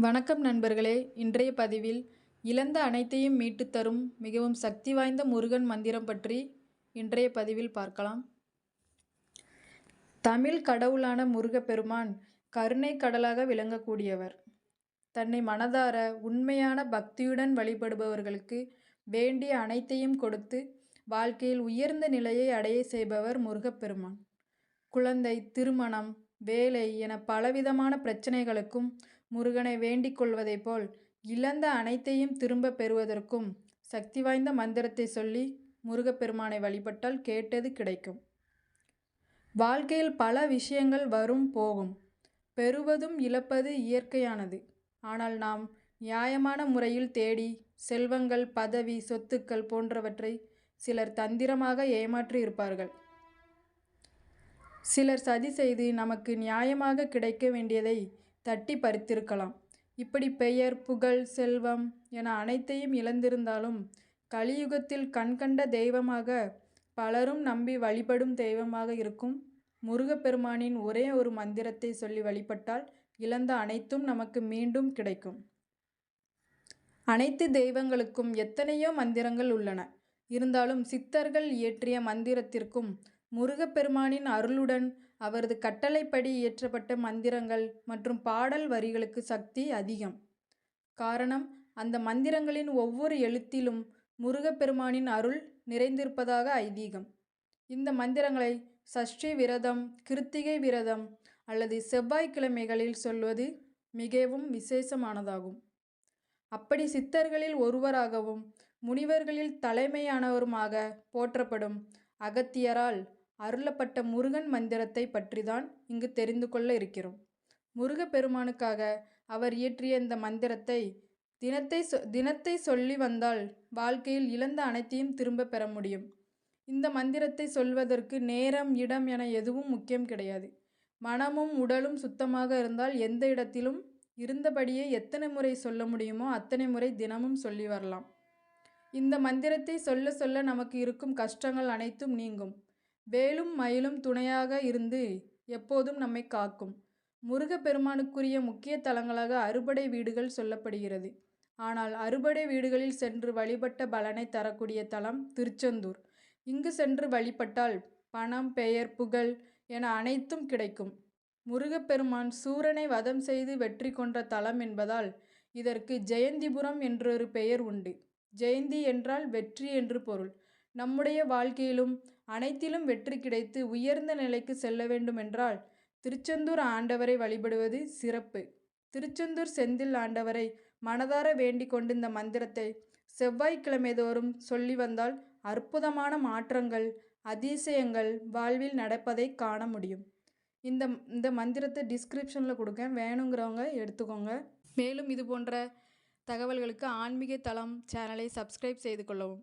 வணக்கம் நண்பர்களே. இன்றைய பதிவில் இழந்த அனைத்தையும் மீட்டுத் தரும் மிகவும் சக்தி வாய்ந்த முருகன் மந்திரம் பற்றி இன்றைய பதிவில் பார்க்கலாம். தமிழ் கடவுளான முருகப்பெருமான் கருணை கடலாக விளங்கக்கூடியவர். தன்னை மனதார உண்மையான பக்தியுடன் வழிபடுபவர்களுக்கு வேண்டிய அனைத்தையும் கொடுத்து வாழ்க்கையில் உயர்ந்த நிலையை அடைய செய்பவர் முருகப்பெருமான். குழந்தை திருமணம் வேலை என பலவிதமான பிரச்சனைகளுக்கும் முருகனை வேண்டிக் கொள்வதைப் போல் இழந்த அனைத்தையும் திரும்ப பெறுவதற்கும் சக்தி வாய்ந்த மந்திரத்தை சொல்லி முருகப்பெருமானை வழிபட்டால் கேட்டது கிடைக்கும். வாழ்க்கையில் பல விஷயங்கள் வரும் போகும். பெறுவதும் இழப்பது இயற்கையானது. ஆனால் நாம் நியாயமான முறையில் தேடி செல்வங்கள் பதவி சொத்துக்கள் போன்றவற்றை சிலர் தந்திரமாக ஏமாற்றி இருப்பார்கள். சிலர் சதி செய்து நமக்கு நியாயமாக கிடைக்க வேண்டியதை தட்டி பறித்திருக்கலாம். இப்படி பெயர் புகழ் செல்வம் என அனைத்தையும் இழந்திருந்தாலும் கலியுகத்தில் கண்கண்ட தெய்வமாக பலரும் நம்பி வழிபடும் தெய்வமாக இருக்கும் முருகப்பெருமானின் ஒரே ஒரு மந்திரத்தை சொல்லி வழிபட்டால் இழந்த அனைத்தும் நமக்கு மீண்டும் கிடைக்கும். அனைத்து தெய்வங்களுக்கும் எத்தனையோ மந்திரங்கள் உள்ளன. இருந்தாலும் சித்தர்கள் இயற்றிய மந்திரத்திற்கும் முருகப்பெருமானின் அருளுடன் அவரது கட்டளைப்படி இயற்றப்பட்ட மந்திரங்கள் மற்றும் பாடல் வரிகளுக்கு சக்தி அதிகம். காரணம் அந்த மந்திரங்களின் ஒவ்வொரு எழுத்திலும் முருகப்பெருமானின் அருள் நிறைந்திருப்பதாக ஐதீகம். இந்த மந்திரங்களை சஷ்டி விரதம் கிருத்திகை விரதம் அல்லது செவ்வாய்க்கிழமைகளில் சொல்வது மிகவும் விசேஷமானதாகும். அப்படி சித்தர்களில் ஒருவராகவும் முனிவர்களில் தலைமையானவருமாக போற்றப்படும் அகத்தியரால் அருளப்பட்ட முருகன் மந்திரத்தை பற்றிதான் இங்கு தெரிந்து கொள்ள இருக்கிறோம். முருகப்பெருமானுக்காக அவர் இயற்றிய இந்த மந்திரத்தை தினத்தை சொ தினத்தை சொல்லி வந்தால் வாழ்க்கையில் இழந்த அனைத்தையும் திரும்ப பெற முடியும். இந்த மந்திரத்தை சொல்வதற்கு நேரம் இடம் என எதுவும் முக்கியம் கிடையாது. மனமும் உடலும் சுத்தமாக இருந்தால் எந்த இடத்திலும் இருந்தபடியே எத்தனை முறை சொல்ல முடியுமோ அத்தனை முறை தினமும் சொல்லி வரலாம். இந்த மந்திரத்தை சொல்ல சொல்ல நமக்கு இருக்கும் கஷ்டங்கள் அனைத்தும் நீங்கும். வேலும் மயிலும் துணையாக இருந்து எப்போதும் நம்மை காக்கும். முருகப்பெருமானுக்குரிய முக்கிய தலங்களாக அறுபடை வீடுகள் சொல்லப்படுகிறது. ஆனால் அறுபடை வீடுகளில் சென்று வழிபட்ட பலனை தரக்கூடிய தலம் திருச்செந்தூர். இங்கு சென்று வழிபட்டால் பணம் பெயர் புகழ் என அனைத்தும் கிடைக்கும். முருகப்பெருமான் சூரனை வதம் செய்து வெற்றி கொன்ற தலம் என்பதால் இதற்கு ஜெயந்திபுரம் என்றொரு பெயர் உண்டு. ஜெயந்தி என்றால் வெற்றி என்று பொருள். நம்முடைய வாழ்க்கையிலும் அனைத்திலும் வெற்றி கிடைத்து உயர்ந்த நிலைக்கு செல்ல வேண்டுமென்றால் திருச்செந்தூர் ஆண்டவரை வழிபடுவது சிறப்பு. திருச்செந்தூர் செந்தில் ஆண்டவரை மனதார வேண்டிக் கொண்டு இந்த மந்திரத்தை செவ்வாய்க்கிழமை தோறும் சொல்லி வந்தால் அற்புதமான மாற்றங்கள் அதிசயங்கள் வாழ்வில் நடப்பதை காண முடியும். இந்த இந்த மந்திரத்தை டிஸ்கிரிப்ஷனில் கொடுக்க வேணுங்கிறவங்க எடுத்துக்கோங்க. மேலும் இது போன்ற தகவல்களுக்கு ஆன்மீக தளம் சேனலை சப்ஸ்கிரைப் செய்து கொள்ளவும்.